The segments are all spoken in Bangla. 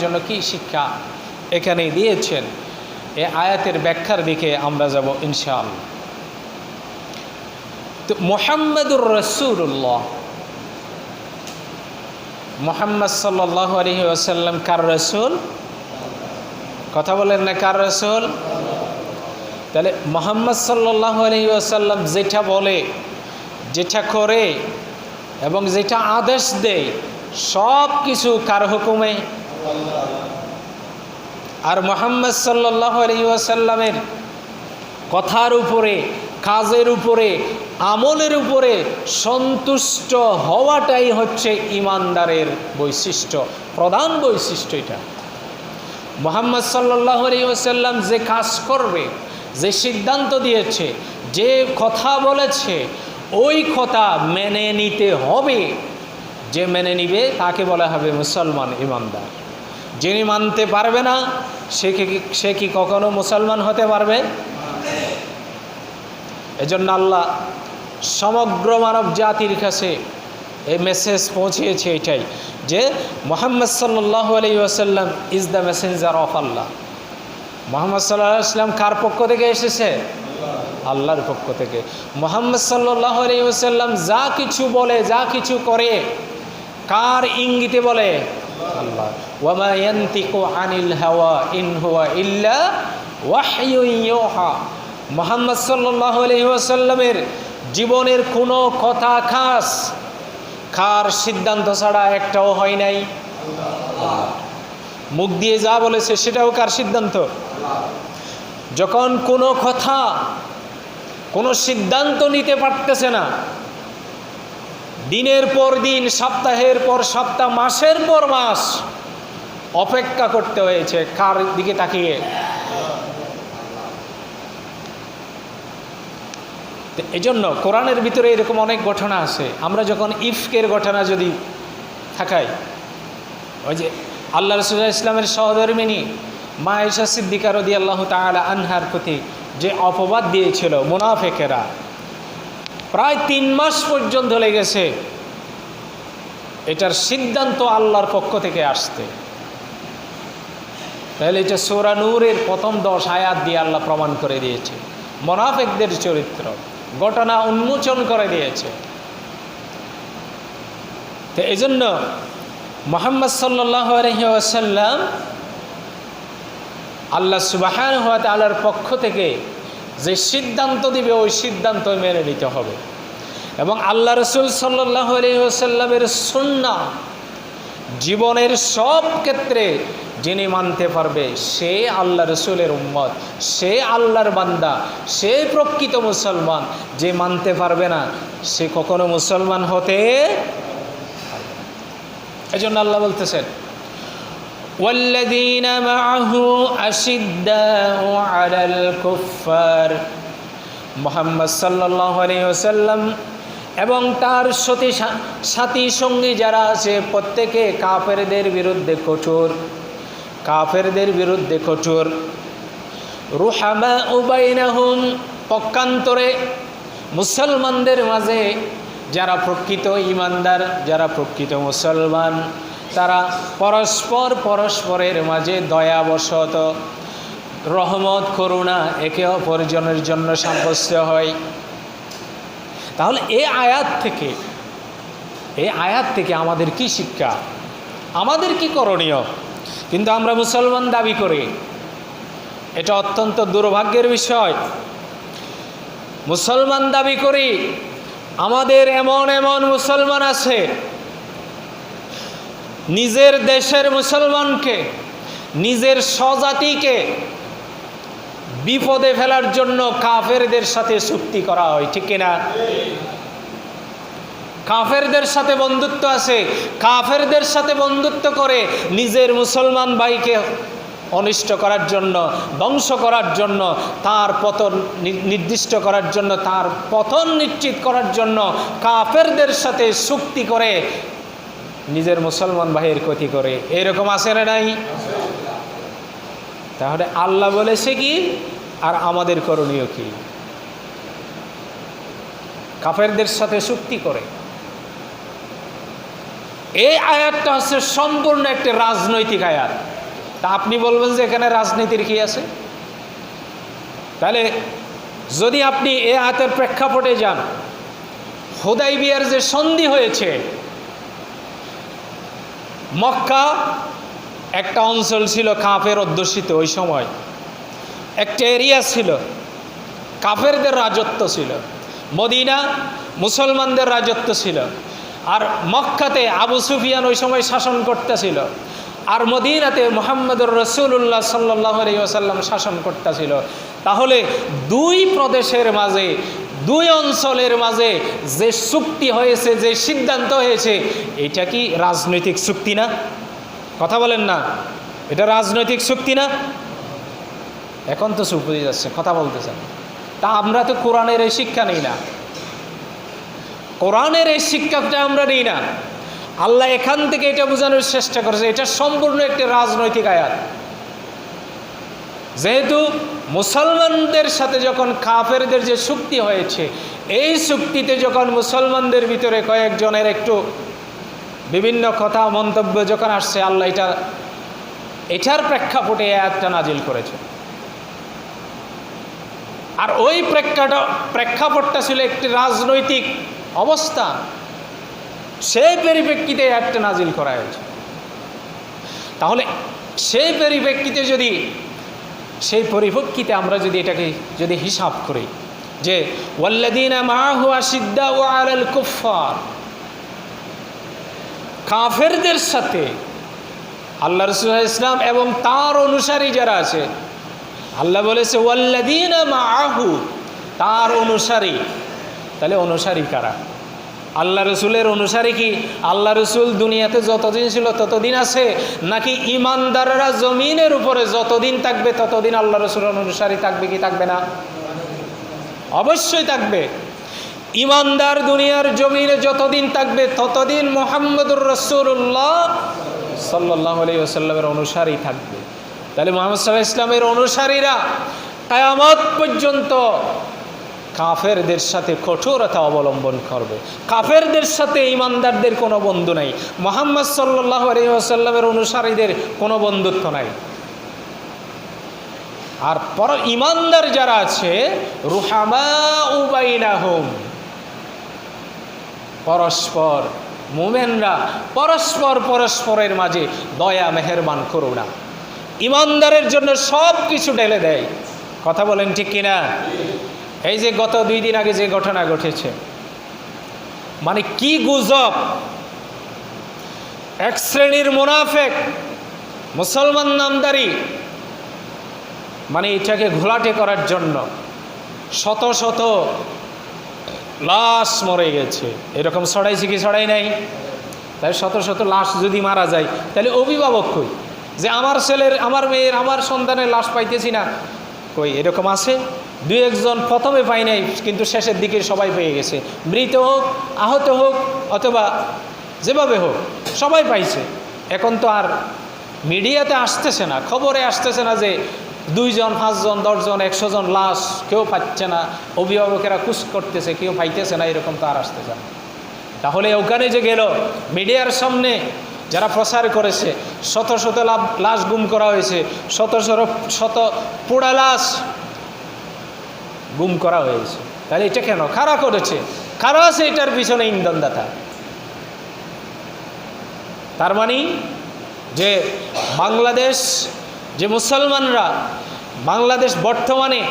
জন্য কি শিক্ষা এখানে দিয়েছেন? এ আয়াতের ব্যাখ্যার দিকে আমরা যাব ইনশাআল্লাহ। তো মোহাম্মদুর রসুল্লাহ মোহাম্মদ সাল্লাহ আলহি আসাল্লাম কার রসুল? কথা বলেন না কার রসুল? তাহলে মোহাম্মদ সাল্লাহ আলহি আসাল্লাম যেটা বলে, যেটা করে এবং যেটা আদেশ দেয় সব কিছু কার হুকুমে? আর মোহাম্মদ সাল্লাহ আলহিউসাল্লামের কথার উপরে, কাজের উপরে, আমলের উপরে সন্তুষ্ট হওয়াটাই হচ্ছে ইমানদারের বৈশিষ্ট্য, প্রধান বৈশিষ্ট্য এটা। মোহাম্মদ সাল্লাহ আলহিউসাল্লাম যে কাজ করবে, যে সিদ্ধান্ত দিয়েছে, যে কথা বলেছে, ওই কথা মেনে নিতে হবে। যে মেনে নিবে, তাকে বলা হবে মুসলমান ইমানদার। যিনি মানতে পারবে না, সে কি সে কি কখনো মুসলমান হতে পারবে? এজন্য আল্লাহ সমগ্র মানব জাতির কাছে এই মেসেজ পৌঁছিয়েছে এটাই, যে মোহাম্মদ সাল্লাহ আলী আসাল্লাম is the messenger of Allah Muhammad সাল্লাহ আসলাম কার পক্ষ থেকে এসেছে? আল্লাহর পক্ষ থেকে। মোহাম্মদ সাল্লাহ আলী আসাল্লাম যা কিছু বলে, যা কিছু করে, কার ইঙ্গিতে বলে? আল্লাহ। মোহাম্মদ ওয়াসাল্লামের জীবনের কোনো কথা খাস কার সিদ্ধান্ত ছাড়া একটাও হয় নাই। মুখ দিয়ে যা বলেছে সেটাও কার সিদ্ধান্ত? যখন কোনো কথা, কোনো সিদ্ধান্ত নিতে পারতেছে না দিনের পর দিন, সপ্তাহের পর সপ্তাহ, মাসের পর মাস অপেক্ষা করতে হয়েছে, কার দিকে তাকিয়ে? এই জন্য কোরআনের ভিতরে এরকম অনেক ঘটনা আছে। আমরা যখন ইফকের ঘটনা যদি থাকাই, ওই যে আল্লাহ রসুল্লাহ ইসলামের সহধর্মিনী মা ইসা সিদ্দিকা রদি আল্লাহ তালা আনহার প্রতি যে অপবাদ দিয়েছিল মুনাফেকেরা প্রায় তিন মাস পর্যন্ত লেগেছে। এটার সিদ্ধান্ত আল্লাহর পক্ষ থেকে আসতে তাহলে এটা সোরানুরের প্রথম দশ আয়াত দিয়ে আল্লাহ প্রমাণ করে দিয়েছে। মনাফেকদের চরিত্র, ঘটনা উন্মোচন করে দিয়েছে। তো এই জন্য মোহাম্মদ সাল্লাহ আলহিহাসাল্লাম আল্লাহ সুবাহান হাত আল্লাহর পক্ষ থেকে যে সিদ্ধান্ত দিবে, ওই সিদ্ধান্ত মেনে নিতে হবে। এবং আল্লাহ রসুল সাল্লাহ আলহিহাসাল্লামের সন্না জীবনের সব ক্ষেত্রে যিনি মানতে পারবে, সে আল্লাহ রসুলের উম্মত, সে আল্লাহর বান্দা, সে প্রকৃত মুসলমান। যে মানতে পারবে না, সে কখনো মুসলমান হতে এই জন্য আল্লাহ বলতেছেন والذين معه أشداء على الكفار মোহাম্মদ সাল্লাহ আলহিহাসাল্লাম এবং তার সতী সাথী সঙ্গী যারা আছে প্রত্যেকে কাফেরদের বিরুদ্ধে কঠোর কাফেরদের বিরুদ্ধে কঠোর রুহামা উবাইনাহুম পক্ষান্তরে মুসলমানদের মাঝে যারা প্রকৃত ইমানদার যারা প্রকৃত মুসলমান তারা পরস্পর পরস্পরের মাঝে দয়াবশত রহমত, করুণা একে অপরজনের জন্য সাব্যস্ত হয়। তাহলে এ আয়াত থেকে এই আয়াত থেকে আমাদের কি শিক্ষা? আমাদের কি করণীয়? কিন্তু আমরা মুসলমান দাবি করি, এটা অত্যন্ত দুর্ভাগ্যের বিষয়। মুসলমান দাবি করি, আমাদের এমন এমন মুসলমান আছে নিজের দেশের মুসলমানকে, নিজের স্বজাতিকে বিপদে ফেলার জন্য কাফেরদের সাথে চুক্তি করা হয়, ঠিক কিনা? কাফেরদের সাথে বন্ধুত্ব আছে, কাফেরদের সাথে বন্ধুত্ব করে নিজের মুসলমান ভাইকে অনিষ্ট করার জন্য, ধ্বংস করার জন্য, তার পতন নির্দিষ্ট করার জন্য, তার পতন নিশ্চিত করার জন্য কাফেরদের সাথে চুক্তি করে নিজের মুসলমান ভাইয়ের ক্ষতি করে। এরকম আছে না নাই? তাহলে আল্লাহ বলেছে কি? আর আমাদের করণীয় কি? কাফেরদের সাথে চুক্তি করে। এই আয়াতটা হচ্ছে সম্পূর্ণ একটি রাজনৈতিক আয়াত। তা আপনি বলবেন যে এখানে রাজনীতির কি আছে? তাহলে যদি আপনি এ আয়াতের প্রেক্ষাপটে যান হোদাই বিয়ার যে সন্ধি হয়েছে মক্কা একটা অঞ্চল ছিল কাফের অধ্যুষিত ওই সময়। একটা এরিয়া ছিল, কাফেরদের রাজত্ব ছিল, মদিনা মুসলমানদের রাজত্ব ছিল, আর মক্কাতে আবু সুফিয়ান ওই সময় শাসন করতেছিল, আর মদিনাতে মোহাম্মদুর রসুল্লাহ সাল্লাহ ওসাল্লাম শাসন করতেছিল। তাহলে দুই প্রদেশের মাঝে দুই অঞ্চলের মাঝে যে চুক্তি হয়েছে, যে সিদ্ধান্ত হয়েছে, এটা কি রাজনৈতিক চুক্তি না? কথা বলেন না। এটা রাজনৈতিক চুক্তি না? এখন তো চুপ হয়ে যাচ্ছে, কথা বলতেছেন। তা আমরা তো কোরআনের এই শিক্ষা নিই না। কোরআনের এই শিক্ষাটা আমরা নিই না। আল্লাহ এখান থেকে এটা বোঝানোর চেষ্টা করেছে, এটা সম্পূর্ণ একটি রাজনৈতিক আয়াত। যেহেতু মুসলমানদের সাথে যখন কাফেরদের যে চুক্তি হয়েছে, এই চুক্তিতে যখন মুসলমানদের ভিতরে কয়েকজনের একটু বিভিন্ন কথা, মন্তব্য যখন আসছে, আল্লাহ এটা, এটার প্রেক্ষাপটে আয়াতটা নাজিল করেছে। আর ওই প্রেক্ষাটা, প্রেক্ষাপটটা ছিল একটি রাজনৈতিক অবস্থা। সেই পরিপ্রেক্ষিতে একটা নাজিল করা হয়েছে। তাহলে সেই পরিপ্রেক্ষিতে যদি সেই পরিপ্রেক্ষিতে আমরা যদি এটাকে যদি হিসাব করি যে ওয়াল্লাদিনা মাহু আসিদ্দা ও আলাল কুফার কাফেরদের সাথে আল্লাহ রসুল্লাহ ইসলাম এবং তার অনুসারী যারা আছে, আল্লাহ বলেছে ওয়াল্লাদিনা মাহু তার অনুসারী। তাহলে অনুসারী কারা? আল্লাহ রসুলের অনুসারী কি? আল্লাহ রসুল দুনিয়াতে যতদিন ছিল ততদিন আছে? নাকি ইমানদাররা জমিনের উপরে যতদিন থাকবে ততদিন আল্লাহ রসুলের অনুসারী থাকবে কি থাকবে না? অবশ্যই থাকবে। ইমানদার দুনিয়ার জমিনে যতদিন থাকবে ততদিন মোহাম্মদুর রসুল্লাহ সাল্লাহ আলী আসাল্লামের অনুসারী থাকবে। তাহলে মোহাম্মদ সাল্লাহ ইসলামের অনুসারীরা কায়ামত পর্যন্ত কাফেরদের সাথে কঠোরতা অবলম্বন করবে। কাফেরদের সাথে ইমানদারদের কোনো বন্ধু নাই। মোহাম্মদ সাল্লাহ আসাল্লামের অনুসারীদের কোনো বন্ধুত্ব নাই। আর পর ইমানদার যারা আছে রুহামা উবাইনা হোম পরস্পর মোমেনরা পরস্পর পরস্পরের মাঝে দয়া, মেহেরবান করুণা ইমানদারের জন্য সব কিছু ঢেলে দেয়। কথা বলেন ঠিক কিনা? এই যে গত দুই দিন আগে যে ঘটনা ঘটেছে মানে কি গুজব? এক শ্রেণির মুনাফেক, মুসলমান নামদারি মানে এটাকে ঘোলাটে করার জন্য শত শত লাশ মরে গেছে। এরকম ছড়াইছে কি ছড়াই নাই? তাই শত শত লাশ যদি মারা যায়, তাহলে অভিভাবক কই? যে আমার ছেলের, আমার মেয়ের, আমার সন্তানের লাশ পাইতেছি না। কই, এরকম আছে? দুই একজন প্রথমে পাই নাই, কিন্তু শেষের দিকে সবাই পেয়ে গেছে। মৃত হোক, আহত হোক, অথবা যেভাবে হোক, সবাই পাইছে। এখন তো আর মিডিয়াতে আসতেছে না, খবরে আসতেছে না যে দুইজন, পাঁচজন, দশজন একশো জন লাশ কেউ পাচ্ছে না, অভিভাবকেরা কুস করতেছে, কেউ পাইতেছে না, এরকম তো আর আসতেছে না। তাহলে ওখানে যে গেল, মিডিয়ার সামনে যারা প্রচার করেছে, শত শত লাশ গুম করা হয়েছে, শত শত শত পোড়া লাশ গুম করা হয়েছে। তাহলে এটা কেন? খারা করেছে? খারা আছে এটার পিছনে ইন্ধনদাতা? তার মানে যে বাংলাদেশ, যে মুসলমানরা বাংলাদেশ বর্তমানে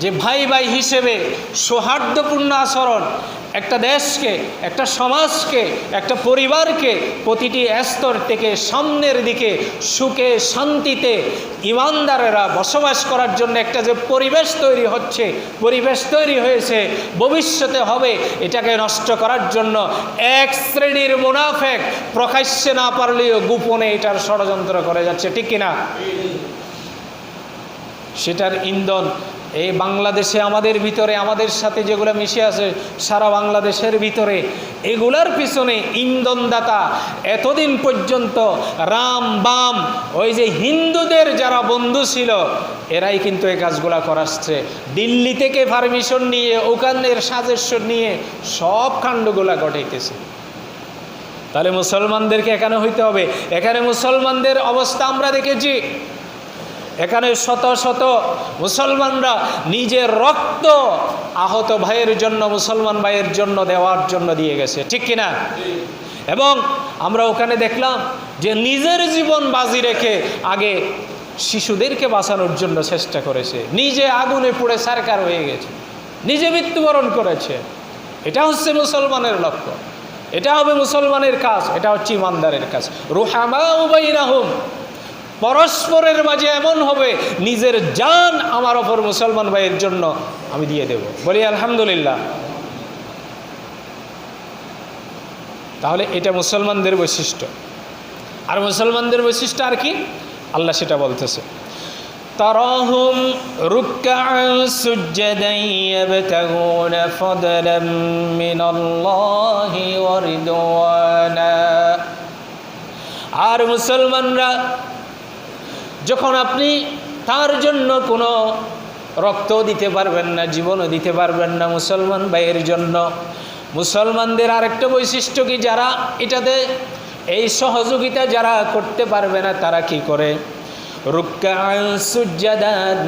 যে ভাই ভাই হিসেবে সৌহার্দ্যপূর্ণ আচরণ একটা দেশকে, একটা সমাজকে, একটা পরিবারকে প্রতিটি স্তর থেকে সামনের দিকে সুখে শান্তিতে ইমানদারেরা বসবাস করার জন্য একটা যে পরিবেশ তৈরি হচ্ছে, পরিবেশ তৈরি হয়েছে, ভবিষ্যতে হবে এটাকে নষ্ট করার জন্য এক শ্রেণির মুনাফেক প্রকাশ্যে না পারলেও গোপনে এটার ষড়যন্ত্র করে যাচ্ছে, ঠিক কিনা? সেটার ইন্ধন এই বাংলাদেশে আমাদের ভিতরে, আমাদের সাথে যেগুলো মিশে আছে, সারা বাংলাদেশের ভিতরে, এগুলার পিছনে ইন্ধনদাতা এতদিন পর্যন্ত রাম বাম, ওই যে হিন্দুদের যারা বন্ধু ছিল, এরাই কিন্তু এই কাজগুলা করাচ্ছে। দিল্লি থেকে পারমিশন নিয়ে ওখানের সাজস্য নিয়ে সব কাণ্ডগুলা ঘটাইতেছে। তাহলে মুসলমানদেরকে এখানে হইতে হবে। এখানে মুসলমানদের অবস্থা আমরা দেখেছি। এখানে শত শত মুসলমানরা নিজের রক্ত আহত ভাইয়ের জন্য, মুসলমান ভাইয়ের জন্য, দেওয়ার জন্য দিয়ে গেছে। ঠিক কিনা? এবং আমরা ওখানে দেখলাম যে নিজের জীবন বাজি রেখে আগে শিশুদেরকে বাঁচানোর জন্য চেষ্টা করেছে। নিজে আগুনে পুড়ে সারকার হয়ে গেছে। নিজে মৃত্যুবরণ করেছে। এটা হচ্ছে মুসলমানের লক্ষ্য। এটা হবে মুসলমানের কাজ। এটা হচ্ছে ইমানদারের কাজ। রুহামা উবাইনাহুম পরস্পরের মাঝে এমন হবে নিজের জান আমার ওপর মুসলমান ভাইয়ের জন্য আমি দিয়ে দেব বলি আলহামদুলিল্লাহ তাহলে এটা মুসলমানদের বৈশিষ্ট্য আর মুসলমানদের বৈশিষ্ট্য আর কি আল্লাহ সেটা বলতেছে تراهم ركعا سجدا يبتغون فضلا من الله ورضوانا আর মুসলমানরা যখন আপনি তার জন্য কোনো রক্ত দিতে পারবেন না, জীবনও দিতে পারবেন না মুসলমান ভাইয়ের জন্য। মুসলমানদের আরেকটা বৈশিষ্ট্য কি? যারা এটাতে এই সহযোগিতা যারা করতে পারবে না, তারা কি করে? রুক্কা সুজাদান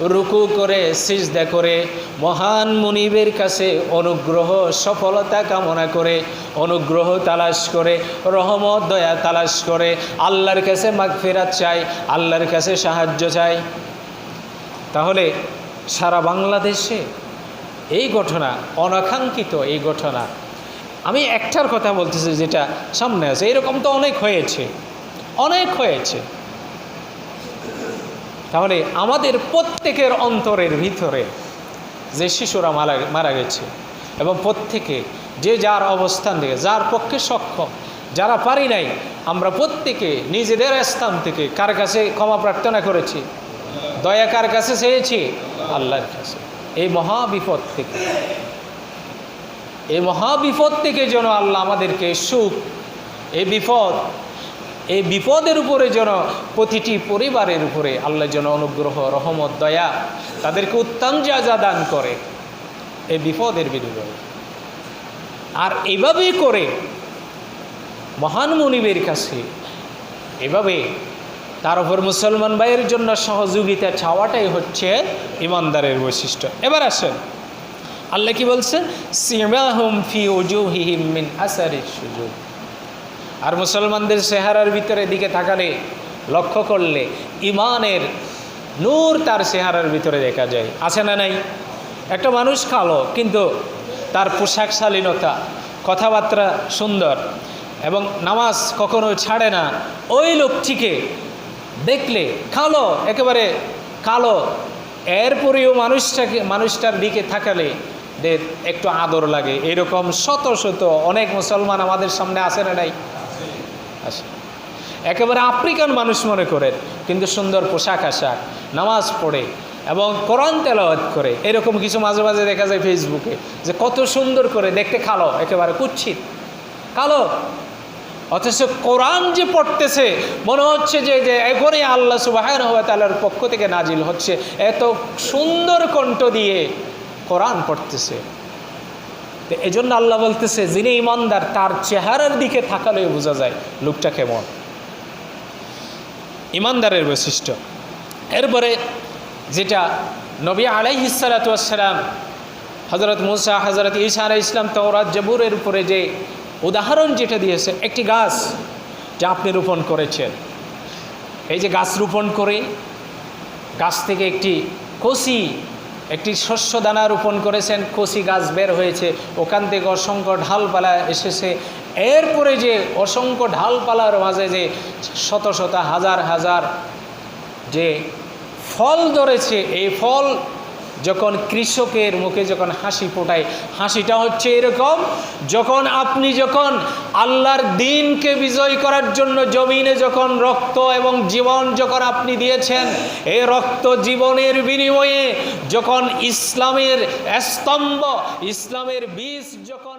রুকু করে, সিজদা করে, মহান মুনিবের কাছে অনুগ্রহ, সফলতা কামনা করে, অনুগ্রহ তালাশ করে, রহমত, দয়া তালাশ করে, আল্লাহর কাছে মাগফিরাত চায় আল্লাহর কাছে সাহায্য চায় তাহলে সারা বাংলাদেশে এই ঘটনা, অনাকাঙ্ক্ষিত এই ঘটনা, আমি একটার কথা বলতেছি যেটা সামনে আছে। এরকম তো অনেক হয়েছে অনেক হয়েছে। তাহলে আমাদের প্রত্যেকের অন্তরের ভিতরে যে শিশুরা মারা মারা গেছে এবং প্রত্যেকে যে যার অবস্থান থেকে, যার পক্ষে সক্ষম, যারা পারি নাই, আমরা প্রত্যেকে নিজেদের স্থান থেকে কার কাছে ক্ষমা প্রার্থনা করেছি? দয়া কার কাছে চেয়েছি? আল্লাহর কাছে। এই মহা বিপদ থেকে। এই মহা বিপদ থেকে যেন আল্লাহ আমাদেরকে সুখ, এই বিপদ এই বিপদের উপরে যেন প্রতিটি পরিবারের উপরে আল্লাহ যেন অনুগ্রহ, রহমত, দয়া তাদেরকে উত্তম যা দান করে এই বিপদের বিরুদ্ধে আর এভাবেই করে মহান মনিবের কাছে এভাবে তার উপর মুসলমান ভাইয়ের জন্য সহযোগিতা চাওয়াটাই হচ্ছে ইমানদারের বৈশিষ্ট্য। এবার আসেন। আল্লাহ কি বলছেন? বলছে সিমাহুম ফি উজুহিহিম মিন আসারিস সুজুদ। আর মুসলমানদের চেহারার ভিতরে দিকে থাকালে লক্ষ্য করলে ইমানের নূর তার চেহারার ভিতরে দেখা যায়। আছে না নাই? একটা মানুষ কালো, কিন্তু তার পোশাক শালীনতা, কথাবার্তা সুন্দর এবং নামাজ কখনো ছাড়ে না। ওই লোকটিকে দেখলে কালো, একেবারে কালো। এরপরেও মানুষটাকে, মানুষটার দিকে থাকালে একটু আদর লাগে। এরকম শত শত অনেক মুসলমান আমাদের সামনে আসে না নাই? আসে। একেবারে আফ্রিকান মানুষ মনে করেন কিন্তু সুন্দর পোশাক আশাক, নামাজ পড়ে এবং কোরআন তেলাওয়াত করে। এরকম কিছু মাঝে মাঝে দেখা যায় ফেসবুকে যে কত সুন্দর করে দেখতে কালো, একেবারে কুচ্ছিত, কালো। অথচ কোরআন যে পড়তেছে, মনে হচ্ছে যে যে এখনই আল্লাহ সুবাহ তালার পক্ষ থেকে নাজিল হচ্ছে। এত সুন্দর কণ্ঠ দিয়ে কোরআন পড়তেছে। তো এই জন্য আল্লাহ বলতেছে, যিনি ইমানদার, তার চেহারার দিকে থাকালেও বোঝা যায় লোকটা কেমন। ইমানদারের বৈশিষ্ট্য। এরপরে যেটা নবী আলাইহিসালাতাম হজরত মুসা হজরত ঈসা আলাই ইসলাম তওরাত, জবুরের উপরে যে উদাহরণ যেটা দিয়েছে, একটি গাছ যা আপনি রোপণ করেছেন। এই যে গাছ রোপণ করে গাছ থেকে একটি কষি একটি শস্য দানা রোপণ করেছেন কষি গাছ বের হয়েছে, ওখান থেকে অসংখ্য ঢালপালা এসেছে। এরপরে যে অসংখ্য ঢালপালার মাঝে যে শত শত হাজার হাজার যে ফল ধরেছে, এই ফল যখন কৃষকের মুখে যখন হাসি ফোটায়, হাসিটা হচ্ছে এরকম, যখন আপনি যখন আল্লাহর দিনকে বিজয় করার জন্য জমিনে যখন রক্ত এবং জীবন যখন আপনি দিয়েছেন এই রক্ত জীবনের বিনিময়ে যখন ইসলামের স্তম্ভ, ইসলামের বীজ যখন